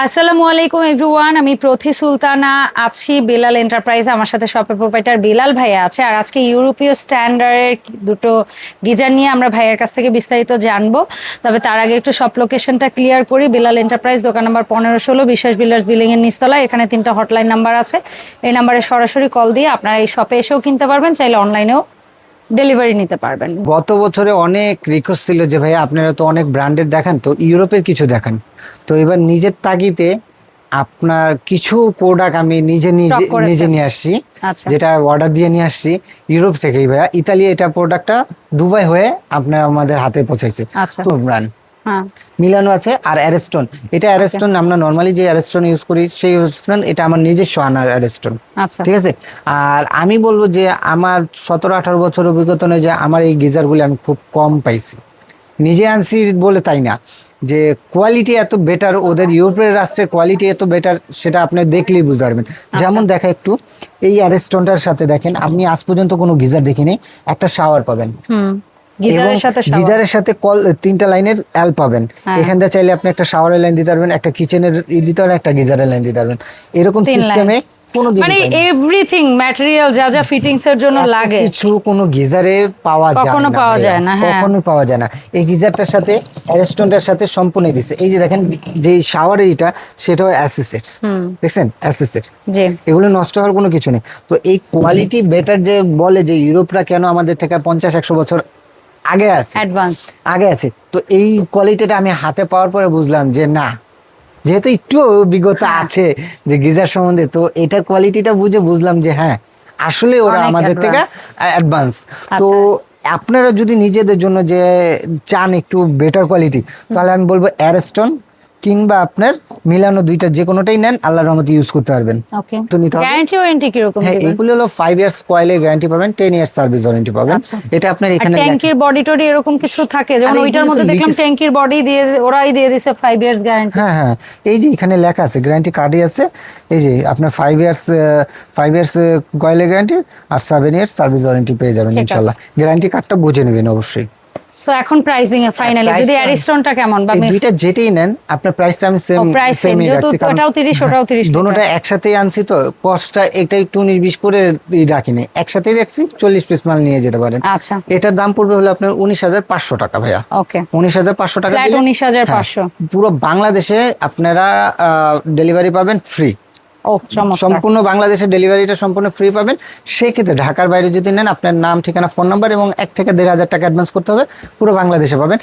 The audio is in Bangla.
আসসালামু আলাইকুম এভরিওয়ান আমি প্রথি সুলতানা, আছি বিলাল এন্টারপ্রাইজ আমার সাথে শপের প্রোপাইটার বিলাল ভাইয়া আছে। আর আজকে ইউরোপীয় স্ট্যান্ডার্ডের দুটো গিজার নিয়ে আমরা ভাইয়ের কাছ থেকে বিস্তারিত জানব। তবে তার আগে একটু সব লোকেশনটা ক্লিয়ার করি। বিলাল এন্টারপ্রাইজ দোকান নাম্বার পনেরো ষোলো, বিশ্বাস বিল্ডার্স বিল্ডিং এর নিচতলা এখানে তিনটা হটলাইন নাম্বার আছে। এই নাম্বারে সরাসরি কল দিয়ে আপনারা এই শপে এসেও কিনতে পারবেন। চাইলে অনলাইনেও ডেলিভারি নিতে পারবেন। গত বছরে অনেক রিকোয়েস্ট ছিল যে ভাই আপনারা তো অনেক ব্র্যান্ডের দেখান তো ইউরোপের কিছু দেখান। তো এবার নিজের তাগিতে আপনার কিছু প্রোডাক্ট আমি নিজে নিজে নিজে নিয়ে আসছি আচ্ছা। যেটা অর্ডার দিয়ে নিয়ে আসছি ইউরোপ থেকেই ভাইয়া। ইতালি এটা প্রোডাক্টটা দুবাই হয়ে আপনার আমাদের হাতে পৌঁছাইছে। আচ্ছা। তো ব্র্যান্ড মিলানো আছে আর অ্যারেস্টন। এটা অ্যারেস্টন আমরা নর্মালি যে অ্যারেস্টন ইউজ করি সেই অ্যারেস্টন এটা আমার নিজস্ব আনার অ্যারেস্টন। আচ্ছা। ঠিক আছে? আর আমি বলব যে আমার সতেরো আঠারো বছর অভিজ্ঞতা নয় যে আমার এই গিজারগুলি আমি খুব কম পাইছি। নিজে আনছি বলে তাই না যে কোয়ালিটি এত বেটার ওদের ইউরোপের রাষ্ট্রের কোয়ালিটি এত বেটার সেটা আপনি দেখলেই বুঝতে পারবেন। যেমন দেখা একটু এই অ্যারেস্টনটার সাথে দেখেন আপনি আজ পর্যন্ত কোনো গিজার দেখিনি একটা শাওয়ার পাবেন। গিজারের সাথে গিজারের সাথে কল তিনটা লাইনের অ্যাল পাবেন। হ্যাঁ। এখান থেকে চাইলে আপনি একটা শাওয়ারের লাইন দিতে পারবেন একটা কিচেনের ই দিতে পারবেন একটা গিজারের লাইন দিতে পারবেন। এরকম সিস্টেমে মানে এভরিথিং ম্যাটেরিয়াল যা যা ফিটিংস এর জন্য লাগে। কিছু কোনো গিজারে পাওয়া যায় কখনো না পাওয়া যায় না, হ্যাঁ। পাওয়া যায় না। এই গিজারটার সাথে অ্যারেস্টনটার সাথে সম্পূর্ণ দিছে। এই যে দেখেন যে শাওয়ার এইটা সেটাও দেখছেন? জি। এগুলো নষ্ট হওয়ার কোনো কিছু নেই। তো এই কোয়ালিটি বেটার যে বলে যে ইউরোপরা কেন আমাদের থেকে পঞ্চাশ একশো বছর আগে আছে। অ্যাডভান্স আগে আছে। তো এই কোয়ালিটিটা আমি হাতে পাওয়ার পরে বুঝলাম যে না যেহেতু একটু অভিজ্ঞতা হ্যাঁ। আছে যে গিজার সম্বন্ধে তো এটা কোয়ালিটিটা বুঝে বুঝলাম যে হ্যাঁ আসলে ওরা আমাদের থেকে অ্যাডভান্স তো আচ্ছা। আপনারা যদি নিজেদের জন্য যে চান একটু বেটার কোয়ালিটি তাহলে আমি বলব অ্যারেস্টন কিংবা আপনার মিলানো দুইটা যে কোনোটাই নেন আল্লাহর রহমতে ইউজ করতে পারবেন। ওকে তো নিতে হবে। গ্যারান্টি ওয়ারেন্টি কি রকম হ্যাঁ এগুলো হলো ফাইভ ইয়ার্স কয়েলের গ্যারান্টি পাবেন ইয়ার্স সার্ভিস ওয়ারেন্টি পাবেন। আচ্ছা। এটা আপনার এখানে ট্যাঙ্কির বডি টডি এরকম কিছু থাকে? যেমন ওইটার মধ্যে দেখলাম ট্যাঙ্কির বডি দিয়ে ওরাই দিয়ে ইয়ার্স গ্যারান্টি হ্যাঁ হ্যাঁ। এই যে এখানে লেখা আছে গ্যারান্টি কার্ডই আছে। এই যে আপনার ইয়ার্স ইয়ার্স কয়েলের গ্যারান্টি আর ইয়ার্স সার্ভিস ওয়ারেন্টি পেয়ে যাবেন। ইনশাল্লাহ। গ্যারান্টি কার্ডটা বুঝে নেবেন অবশ্যই। সো এখন প্রাইসিং এ ফাইনালি যদি অ্যারিস্টনটা কেমন? বা দুইটা যেটাই নেন আপনার প্রাইসটা আমি সেম সেমই রাখছি কারণ ওটাও 30 ওটাও 30 দোনোটা একসাথেই আনছি তো কস্টটা এটা একটু উনিশ বিশ করে রাখিনি। একসাথেই রাখছি চল্লিশ পিস মাল নিয়ে যেতে পারেন। আচ্ছা। এটার দাম পড়বে হলো আপনার উনিশ হাজার পাঁচশো টাকা ভাইয়া। ওকে উনিশ হাজার পাঁচশো টাকা দিলে উনিশ হাজার হ্যাঁ, পাঁচশো। পুরো বাংলাদেশে আপনারা ডেলিভারি পাবেন ফ্রি সম্পূর্ণ বাংলাদেশের ডেলিভারিটা সম্পূর্ণ ফ্রি পাবেন। সেই ক্ষেত্রে ঢাকার বাইরে যদি নেন, আপনার নাম, ঠিকানা, ফোন নাম্বার এবং এক থেকে দেড় হাজার টাকা অ্যাডভান্স করতে হবে। পুরো বাংলাদেশে পাবেন।